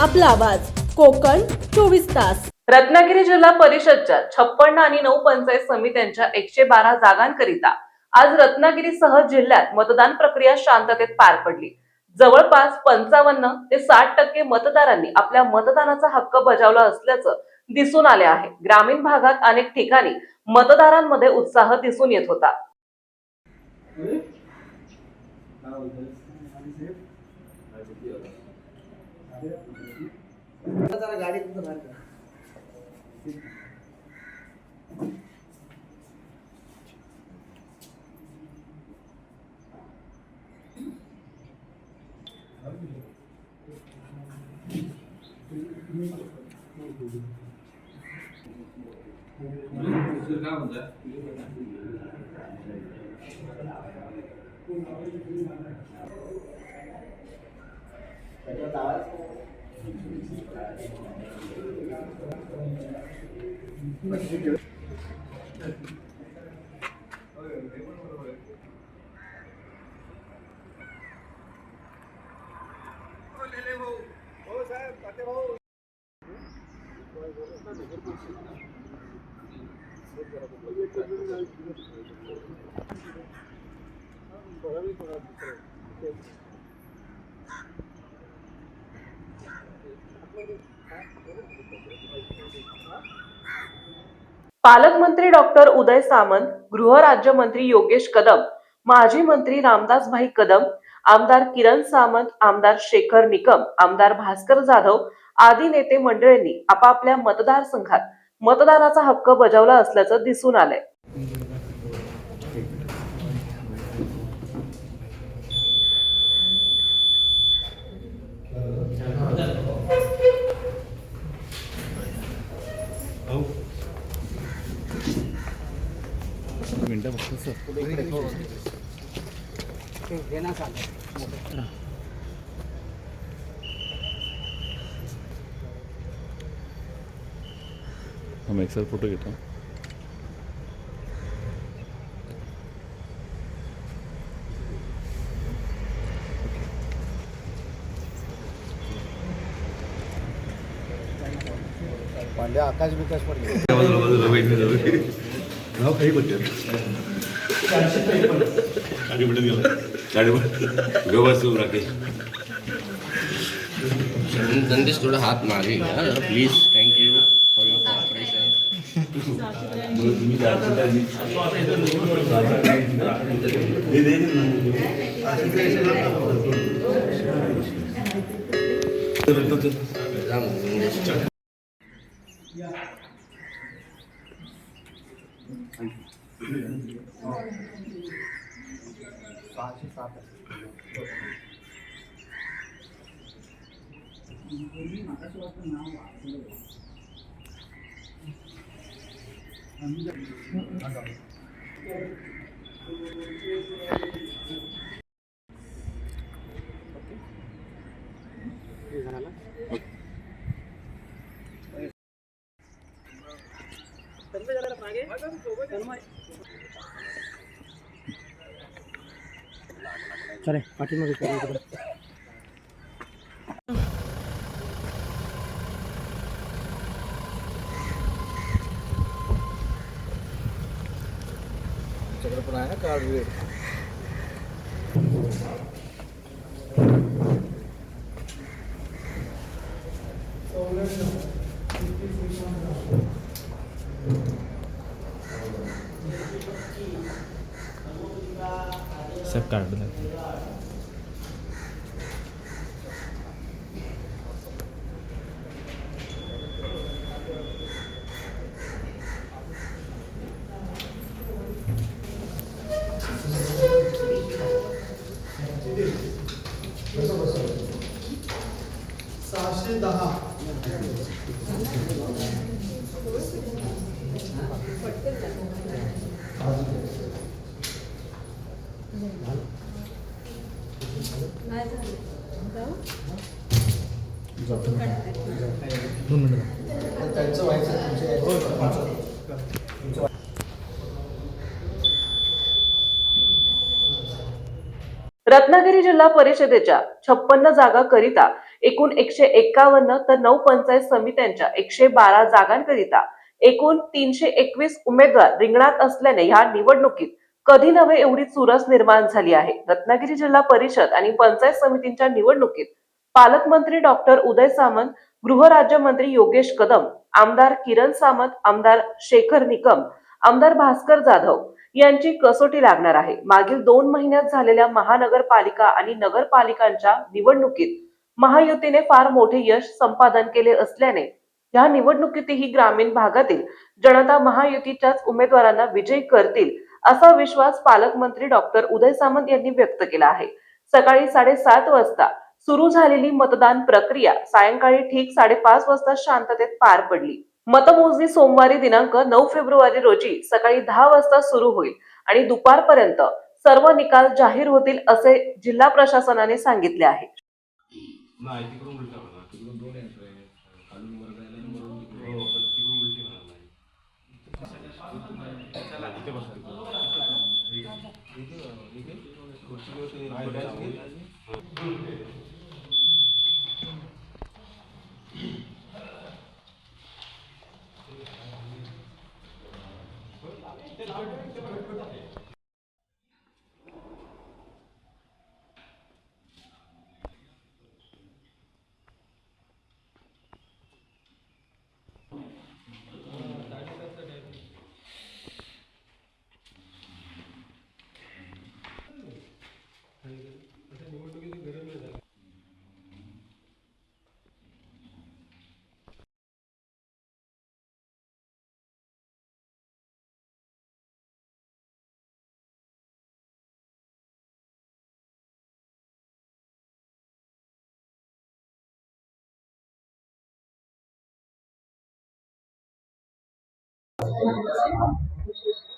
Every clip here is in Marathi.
आपला आवाज. कोकण चोवीस तास. रत्नागिरी जिल्हा परिषदच्या छप्पन्न आणि नऊ पंचायत समित्यांच्या एकशे बारा जागांकरिता आज रत्नागिरीसह जिल्ह्यात मतदान प्रक्रिया शांततेत पार पडली. जवळपास पंचावन्न ते साठ टक्के मतदारांनी आपल्या मतदानाचा हक्क बजावला असल्याचं दिसून आले आहे. ग्रामीण भागात अनेक ठिकाणी मतदारांमध्ये उत्साह दिसून येत होता. जरा गाडी तुमचं बाहेर करा. É verdade. Thank you. पालकमंत्री डॉक्टर उदय सामंत गृहराज्यमंत्री योगेश कदम माजी मंत्री रामदासभाई कदम आमदार किरण सामंत आमदार शेखर निकम आमदार भास्कर जाधव आदी नेते मंडळींनी आपापल्या मतदारसंघात मतदानाचा हक्क बजावला असल्याचं दिसून आलंय. एक फोटो घेतो. पांड्या आकाश विकास पडले नाव काही बघते गाडी पडत गेला गाडी व्यवस्थित राखेल नंदीश थोड़ा हाथ मारे यार प्लीज 发去发的。我立马说不能玩之类。嗯，那个，那个，那，个。चले पाठीमध्ये पण आहे ना कार्ड वेळ सब कार्ड सहाशे दहा दोन मिनिटं रत्नागिरी जिल्हा परिषदेच्या छप्पन्न जागा करिता एकूण एकशे एक्कावन्न तर नऊ पंचायत समित्यांच्या एकशे बारा जागांकरिता एकूण तीनशे एकवीस उमेदवार रिंगणात असल्याने ह्या निवडणुकीत कधी नव्हे एवढी चुरस निर्माण झाली आहे. रत्नागिरी जिल्हा परिषद आणि पंचायत समितींच्या निवडणुकीत पालकमंत्री डॉक्टर उदय सामंत गृहराज्यमंत्री योगेश कदम आमदार किरण सामंत आमदार शेखर निकम आमदार भास्कर जाधव यांची कसोटी लागणार आहे. मागील दोन महिन्यात झालेल्या महानगरपालिका आणि नगरपालिकांच्या निवडणुकीत महायुतीने फार मोठे यश संपादन केले असल्याने या निवडणुकीतही ग्रामीण भागातील जनता महायुतीच्याच उमेदवारांना विजयी करतील असा विश्वास पालकमंत्री डॉक्टर उदय सामंत यांनी व्यक्त केला आहे. सकाळी साडेसात वाजता सुरू झालेली मतदान प्रक्रिया सायंकाळी ठीक साडेपाच वाजता शांततेत पार पडली. मतमोजणी सोमवारी दिनांक नऊ फेब्रुवारी रोजी सकाळी दहा वाजता सुरू होईल आणि दुपारपर्यंत सर्व निकाल जाहीर होतील असे जिल्हा प्रशासनाने सांगितले आहे. terus ini berdasarkan Merci.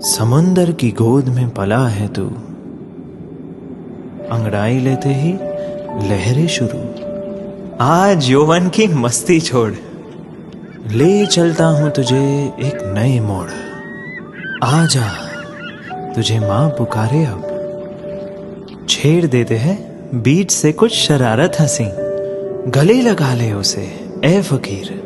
समंदर की गोद में पला है तू। अंगड़ाई लेते ही लहरें शुरू। आज यौवन की मस्ती छोड़। ले चलता हूँ तुझे एक नए मोड़। आ जा तुझे माँ पुकारे अब। छेड़ देते हैं बीच से कुछ शरारत हँसी। गले लगा ले उसे ए फकीर।